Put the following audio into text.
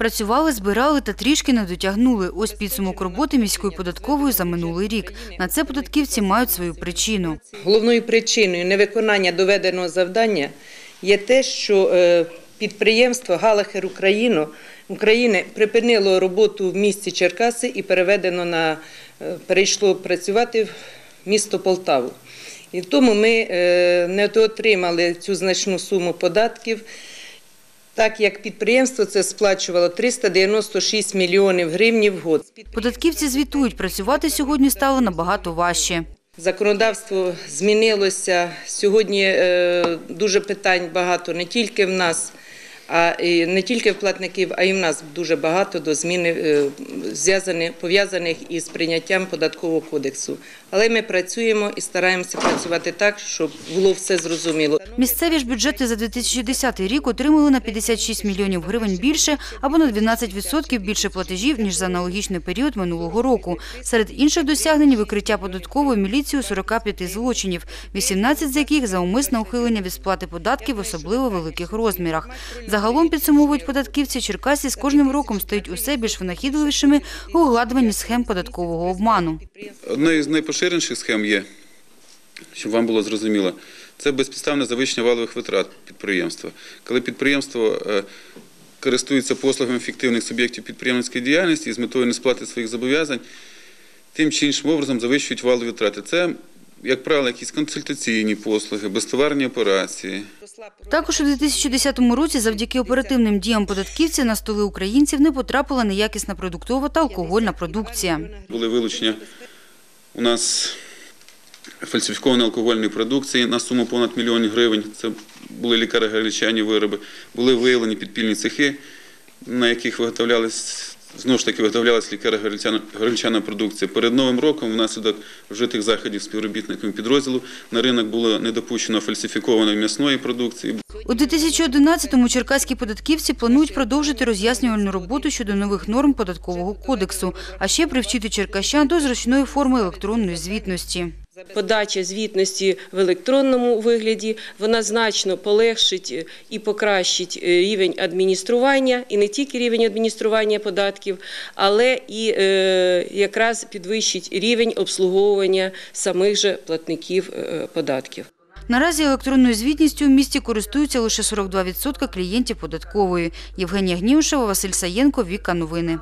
Працювали, збирали та трішки не дотягнули. Ось підсумок роботи міської податкової за минулий рік. На це податківці мають свою причину. Головною причиною невиконання доведеного завдання є те, що е, підприємство Галахер Україно України припинило роботу в місті Черкаси і переведено на е, перейшло працювати в місто Полтаву. І тому ми е, не отримали цю значну суму податків. Так як підприємство це сплачувало 396 мільйонів гривнів в год. Податківці звітують, працювати сьогодні стало набагато важче. Законодавство змінилося. Сьогодні е, дуже питань багато не тільки в нас, а не тільки в платників, а й в нас дуже багато до зміни е, пов'язаних із прийняттям податкового кодексу. Але ми працюємо і стараємося працювати так, щоб було все зрозуміло. Місцеві ж бюджети за 2010 рік отримали на 56 мільйонів гривень більше або на 12% більше платежів, ніж за аналогічний період минулого року. Серед інших досягнень – викриття податковою міліцією 45 злочинів, 18 з яких за умисне ухилення від сплати податків в особливо великих розмірах. Загалом, підсумовують податківці, Черкасі з кожним роком стають усе більш винахідливішими у угладуванні схем податкового обману. Одна з найпоширеніших схем є, щоб вам було зрозуміло, це безпідставне завищення валових витрат підприємства. Коли підприємство е, користується послугами фіктивних суб'єктів підприємницької діяльності і з метою несплати своїх зобов'язань, тим чи іншим образом завищують валові витрати. Це, як правило, якісь консультаційні послуги, безтоварні операції. Також у 2010 році завдяки оперативним діям податківців на столи українців не потрапила неякісна продуктова та алкогольна продукція. Були вилучення у нас фальсифікованої алкогольної продукції на суму понад мільйон гривень. Це були лікаро-гречані вироби. Були виявлені підпільні цехи, на яких виготовлялись, знову ж таки виготовлялась лікаро-гречана продукція. Перед Новим роком внаслідок вжитих заходів співробітниками підрозділу на ринок було не допущено фальсифікованої м'ясної продукції. У 2011-му черкаські податківці планують продовжити роз'яснювальну роботу щодо нових норм податкового кодексу, а ще привчити черкащан до зручної форми електронної звітності. Подача звітності в електронному вигляді вона значно полегшить і покращить е, рівень адміністрування, і не тільки рівень адміністрування податків, але і е, якраз підвищить рівень обслуговування самих же платників е, податків. Наразі електронною звітністю в місті користуються лише 42% клієнтів податкової. Євгенія Гнівшева, Василь Саєнко, Віка Новини.